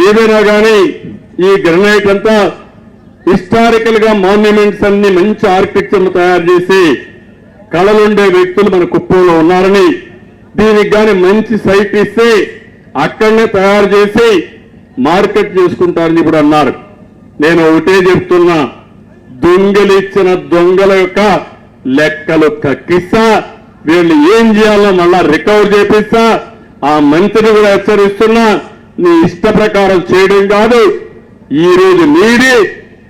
ఏదైనా కానీ ఈ గ్రనైట్ అంతా హిస్టారికల్గా మాన్యుమెంట్స్ అన్ని మంచి ఆర్కిటెక్చర్ తయారు చేసి కళలుండే వ్యక్తులు మన కుప్పంలో ఉన్నారని దీనికి కానీ మంచి సైట్ ఇస్తే అక్కడనే తయారు చేసి మార్కెట్ చేసుకుంటారని ఇప్పుడు అన్నారు. నేను ఒకటే చెప్తున్నా దొంగలిచ్చిన దొంగల యొక్క లెక్కలు కక్కిస్తా వీళ్ళు ఏం చేయాలో మళ్ళా రికవర్ చేపిస్తా ఆ మంత్రిని కూడా హెచ్చరిస్తున్నా నీ ఇష్ట ప్రకారం చేయడం కాదు. ఈ రోజు నీది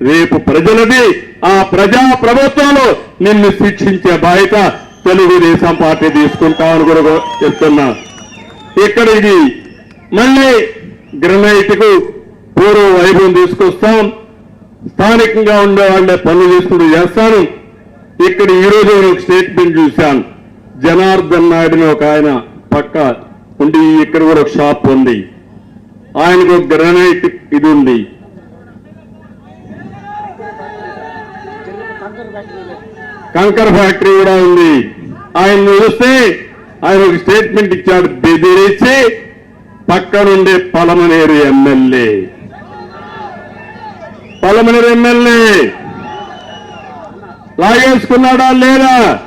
రేపు ప్రజలది. ఆ ప్రజా ప్రభుత్వంలో నిన్ను శిక్షించే బాధ్యత తెలుగుదేశం పార్టీ తీసుకుంటామని కూడా చెప్తున్నా. ఇక్కడ ఇది మళ్ళీ గ్రనైట్కు పూర్వ వైభవం తీసుకొస్తాం. స్థానికంగా ఉండే వాళ్ళే పనులు చేసుకుంటూ చేస్తాను. ఇక్కడ ఈ రోజు నేను ఒక స్టేట్మెంట్ చూశాను. జనార్దన్ నాయుడుని ఒక ఆయన పక్క ఉండి ఇక్కడ కూడా ఒక షాప్ ఉంది. ఆయనకు గ్రనైట్ ఇది ఉంది. కంకర్ ఫ్యాక్టరీ కూడా ఉంది. ఆయన చూస్తే ఆయన ఒక స్టేట్మెంట్ ఇచ్చాడు బెదిరించి పక్కనుండే పలమనేరు ఎమ్మెల్యే. పలమనేరు ఎమ్మెల్యే లాగేసుకున్నాడా లేదా?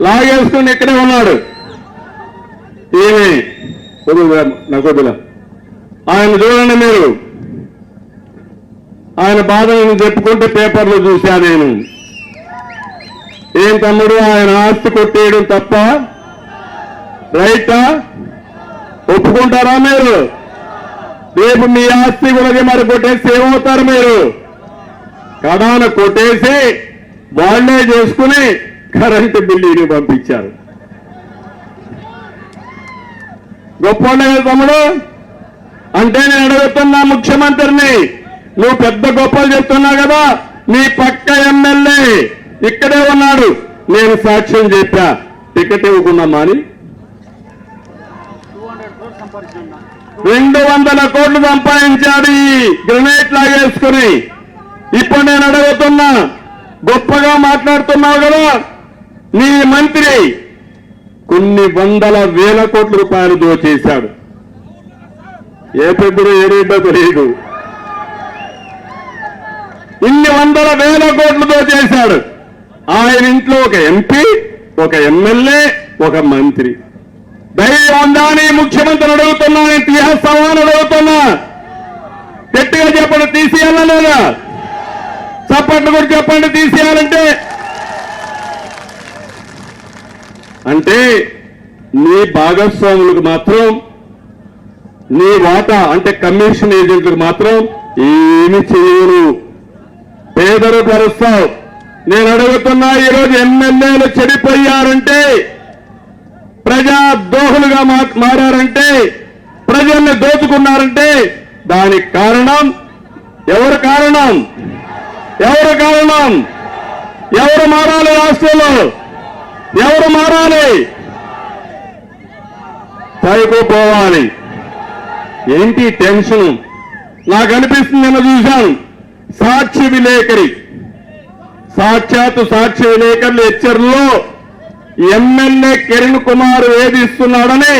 లాగేసుకుని ఇక్కడే ఉన్నాడు. ఏమి? నకొద్దుల ఆయన చూడండి మీరు. ఆయన బాధలను చెప్పుకుంటే పేపర్లో చూశా నేను. ఏం తమ్ముడు ఆయన ఆస్తి కొట్టేయడం తప్ప రైటా? ఒప్పుకుంటారా మీరు? రేపు మీ ఆస్తి కూడా మరి కొట్టేసి ఏమవుతారు మీరు? కడాన కొట్టేసి వాళ్ళే చేసుకుని కరెంటు బిల్లుని పంపించారు. గొప్ప తమ్ముడు? అంటే నేను అడుగుతున్నా ముఖ్యమంత్రిని నువ్వు పెద్ద గొప్పలు చెప్తున్నావు కదా నీ పక్క ఎమ్మెల్యే ఇక్కడే ఉన్నాడు. నేను సాక్ష్యం చెప్పా. టికెట్ ఇవ్వకున్నామా అని రెండు వందల కోట్లు సంపాదించాడు ఈ గ్రనేట్ లాగేసుకుని. ఇప్పుడు నేను అడుగుతున్నా గొప్పగా మాట్లాడుతున్నావు కదా నీ మంత్రి కొన్ని వందల వేల కోట్ల రూపాయలు దోచేశాడు. ఏ పెద్దలు ఏరేటో తెలియదు ఇన్ని వందల వేల కోట్లతో చేశాడు. ఆయన ఇంట్లో ఒక ఎంపీ ఒక ఎమ్మెల్యే ఒక మంత్రి. ధైర్యం ఉందా అని ముఖ్యమంత్రిని అడుగుతున్నా నేను తీసేస్తావా అని అడుగుతున్నా. గట్టిగా చెప్పండి తీసేయాలా లేదా? చప్పట్లు కూడా చెప్పండి తీసేయాలంటే. అంటే నీ భాగస్వాములకు మాత్రం నీ వాటా అంటే కమిషన్ ఏజెంట్లకు మాత్రం ఏమి చేయరు. పేదలు పరుస్తావు నేను అడుగుతున్నా ఈరోజు ఎమ్మెల్యేలు చెడిపోయారంటే ప్రజా దోహులుగా మా- మారారంటే ప్రజల్ని దోచుకున్నారంటే దానికి కారణం ఎవరు కారణం? ఎవరు కారణం? ఎవరు మారాలి రాష్ట్రంలో? ఎవరు మారాలి? పైకి పోవాలి. ఏంటి టెన్షన్? నాకు అనిపిస్తుంది నేను చూశాను. సాక్షి విలేకరి. సాక్షాత్ సాక్షి విలేకరులు హెచ్చరిలో ఎమ్మెల్యే కిరణ్ కుమార్ వేధిస్తున్నాడని